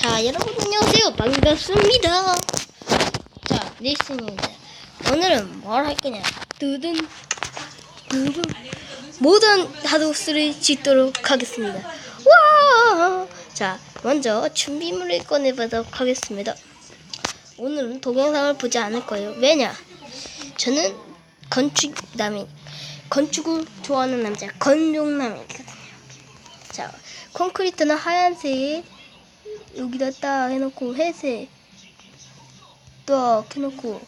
자, 여러분 안녕하세요. 반갑습니다. 자, 리스입니다. 오늘은 뭘 할 거냐? 두둔, 두둔. 모든 하도스를 짓도록 하겠습니다. 와! 자, 먼저 준비물을 꺼내보도록 하겠습니다. 오늘은 동영상을 보지 않을 거예요. 왜냐? 저는 건축남이, 건축을 좋아하는 남자, 건축남이거든요. 자, 콘크리트는 하얀색, 여기다 딱 해놓고 회색 딱 해놓고.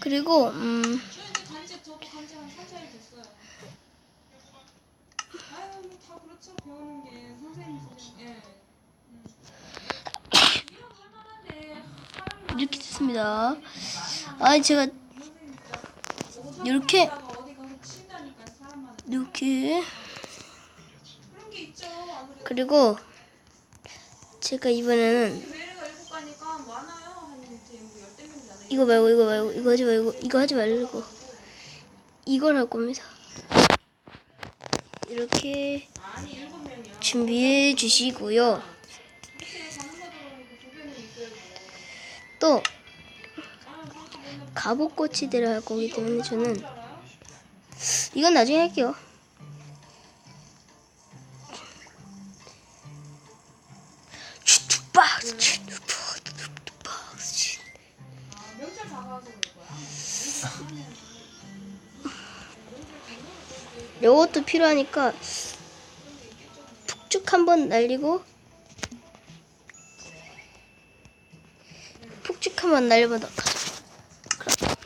그리고 음 근데 단지 저도 단지 한 3차일 됐어요. 아유 뭐다 배우는 게 선생님 선생님. 이런 할만한데 사람이 이렇게 됐습니다. 아 제가 이렇게 이렇게 그런 게 있죠. 아무래도 그리고 제가 이번에는. 이거 말고 이거 말고 이거 하지 말고 이거 하지 말고 이걸 할 겁니다. 이렇게. 준비해 주시고요. 또아 그렇게 맨날 갑옷 꼬치대를 할 거기 때문에 저는? 이건 나중에 할게요. 요것도 필요하니까 푹쭉 한번 날리고 푹쭉 한번 날려보도록 하죠. 그럼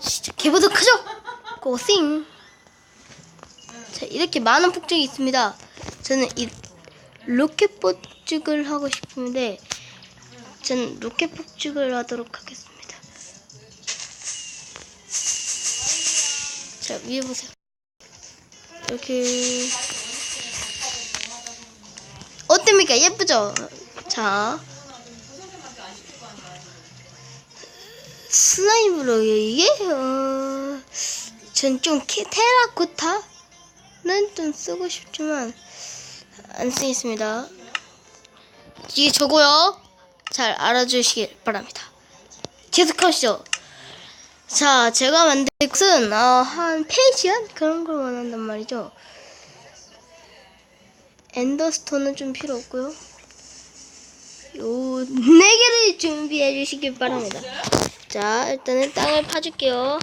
시작해보도록 하죠. 고싱. 자 이렇게 많은 폭죽이 있습니다. 저는 이 로켓 폭죽을 하고 싶은데 저는 로켓 폭죽을 하도록 하겠습니다. 자 위에 보세요. 이렇게 어땠습니까? 예쁘죠? 자 슬라임으로 이게 어, 전 좀 테라코타는 좀 쓰고 싶지만 안 쓰겠습니다. 이게 저고요. 잘 알아주시길 바랍니다. 계속하시죠. 자, 제가 만든 것은 어, 한 페이지안 그런 걸 원한단 말이죠. 엔더스톤은 좀 필요 없고요. 요 네 개를 준비해 주시길 바랍니다. 자, 일단은 땅을 파줄게요.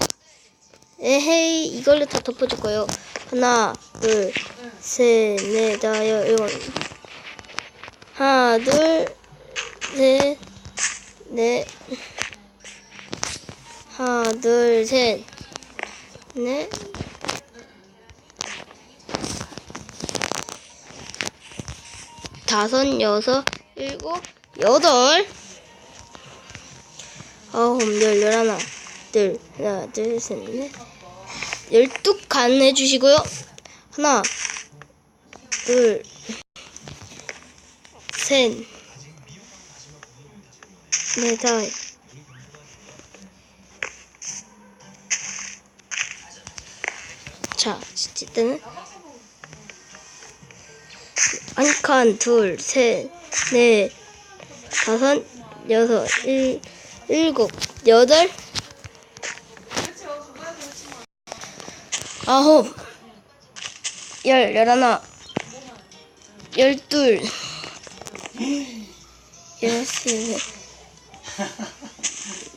에헤이, 이걸로 다 덮어줄 거예요. 하나, 둘, 셋, 넷, 다섯, 일곱. 하나, 둘, 셋, 넷. 하나, 둘, 셋, 넷. 다섯, 여섯, 일곱, 여덟. 아홉, 열, 열하나, 둘, 하나, 둘, 셋, 넷. 열두 간 해주시고요. 하나, 둘, 셋, 넷, 다섯. 자, 일단은 한 칸, 둘, 셋, 넷, 다섯, 여섯, 일, 일곱, 여덟, 아홉, 열, 열하나, 열둘, 열세,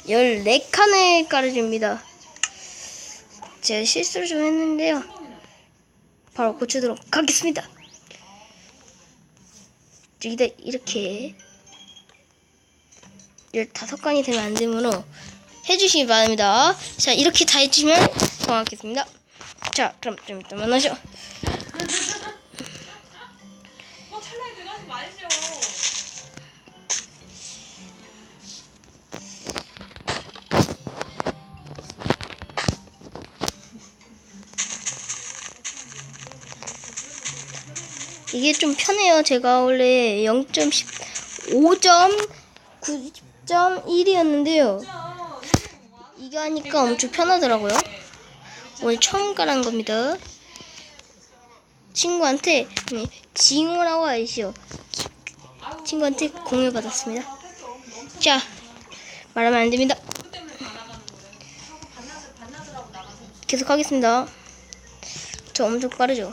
열네 칸을 깔아줍니다. 제가 실수를 좀 했는데요. 바로 고치도록 하겠습니다. 여기다 이렇게 15간이 되면 안 되므로 해주시기 바랍니다. 자, 이렇게 다 해주시면 고맙겠습니다. 자, 그럼 좀 이따 만나죠. 이게 좀 편해요. 제가 원래 0.5.9.1이었는데요. 이거 하니까 엄청 편하더라고요. 오늘 처음 깔은 겁니다. 친구한테 음, 징후라고 아시죠? 기- 친구한테 공유 받았습니다. 자, 말하면 안 됩니다. 계속 하겠습니다. 저 엄청 빠르죠?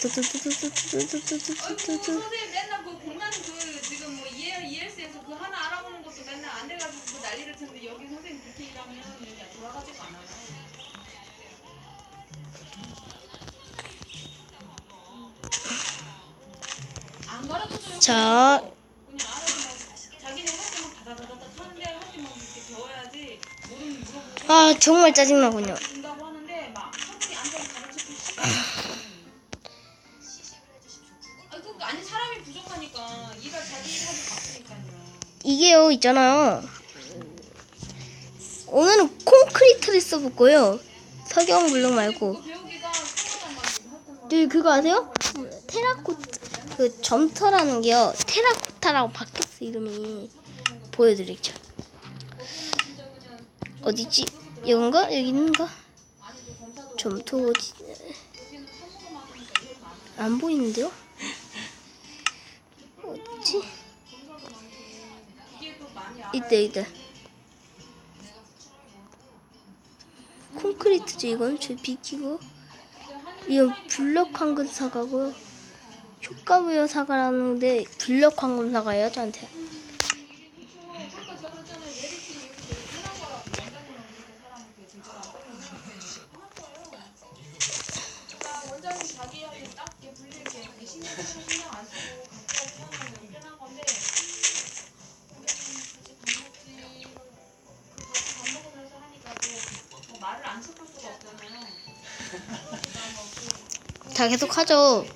뚜뚜뚜뚜뚜뚜뚜뚜뚜뚜뚜. 선생님 맨날 그 공단 그 지금 뭐 EL, ELC에서 그 하나 알아보는 것도 맨날 안 돼가지고 그 난리를 치는데 여기 선생님 부팅이라면 여기 돌아가지가 않아요. 안 가르쳐줘요. 자, 그냥 알아서 막 자기네 할 때만 다다다다다 하는데 할 때만 이렇게 배워야지 모르는 물어보고 아 정말 짜증나군요. 하니까 일할 자기 일하기 바쁘니까요. 이게요 있잖아요. 오늘은 콘크리트를 써볼 거예요. 석영 블록 말고. 배우기가 뭐 네, 그거 아세요? 테라코타 그 점터라는 게요. 테라코타라고 바뀌었어 이름이. 보여드리죠. 어디지? 이건가? 여기 있는가? 점토 어디? 안 보이는데요? 이때 이때 콘크리트지 이건 제 비키고 이건 블럭 황금 사과고 효과부여 사과라는데 블럭 황금 사과예요 저한테 자기 하기 딱게 불리게 신경 쓰고 신경 안 쓰고 그냥 편한 건데 말을 안 섞을 수가 없잖아요. 자 계속 하죠.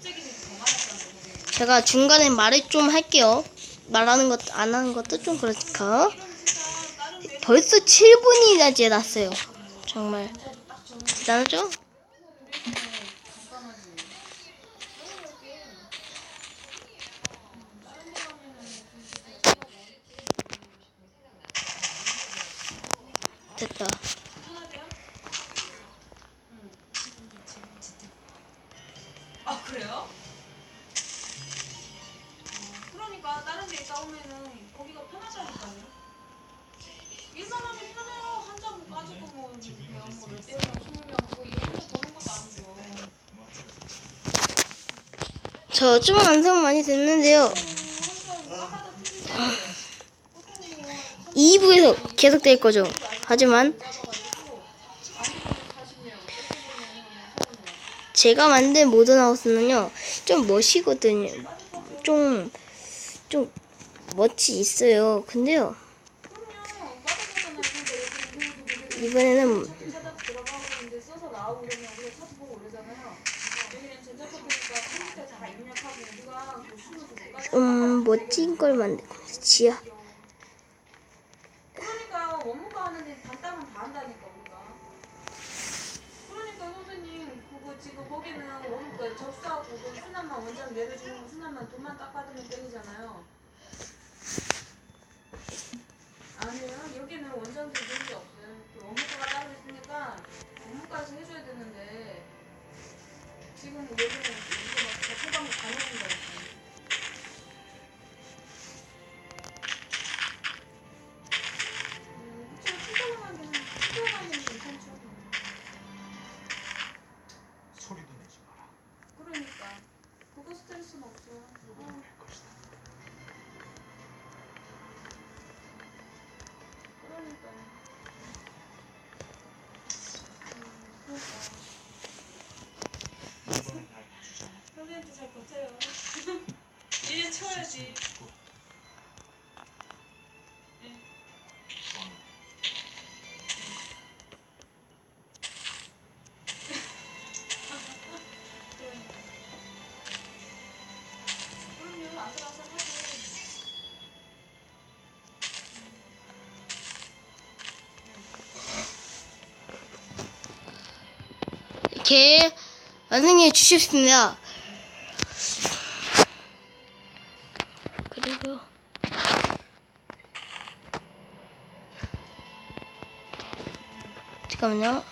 제가 중간에 말을 좀 할게요. 말하는 것도 안 하는 것도 좀 메리트 벌써 7분이나 지났어요. 정말 대단하죠? 됐다. 저 좀 완성 많이 됐는데요. 2부에서 계속될 거죠. 하지만 제가 만든 모던 하우스는요. 좀 멋이거든요. 좀 좀 멋이 있어요. 근데요. 이번에는 음, 멋진 걸 만들고 지야. 그러니까 원무가 하는데 단땀은 다 한다니까 우리가. 그러니까 선생님 그거 지금 거기는 원무가 접수하고 그 순환만 원장 내려주는 순환만 돈만 딱 받으면 되잖아요. 잘 버텨요. 이제 쳐야지. 왕. 그러니까. 그럼요. 아슬아슬하고. 이렇게 완성해 주셨습니다. 그리고 잠깐만요.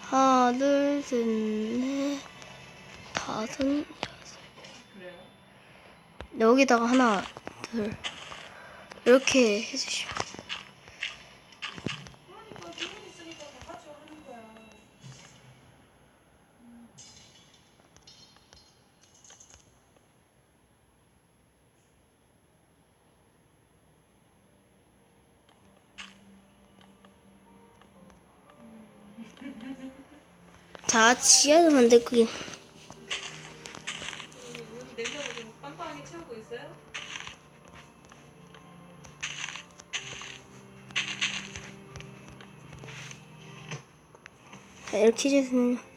하나, 둘, 셋, 넷, 다섯, 여섯. 여기다가 하나, 둘 이렇게 해주시면. 다 지하로 만들고 이렇게 해주면 아,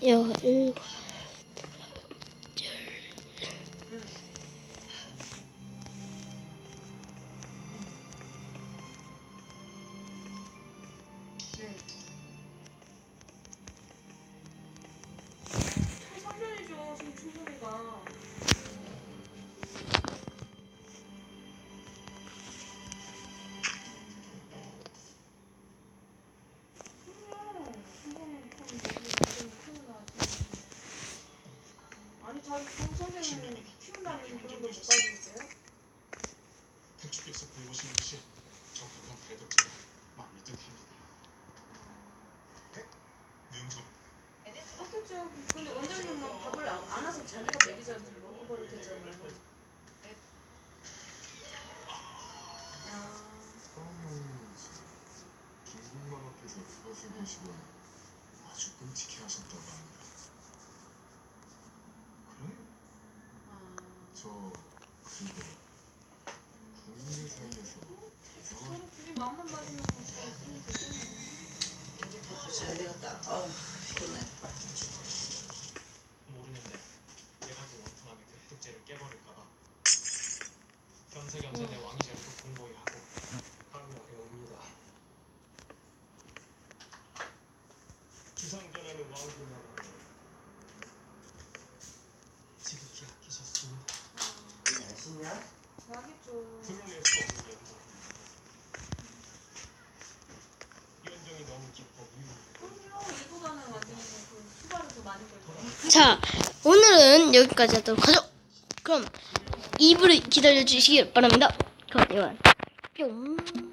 有日 그래서 그리고 국민의 사이에서 대상을 마음만 맞으면 잘 되겠다. 어 피곤해. 자, 오늘은 여기까지 하도록 하죠. 그럼 2부를 기다려 주시길 바랍니다. 그럼 이만 뿅.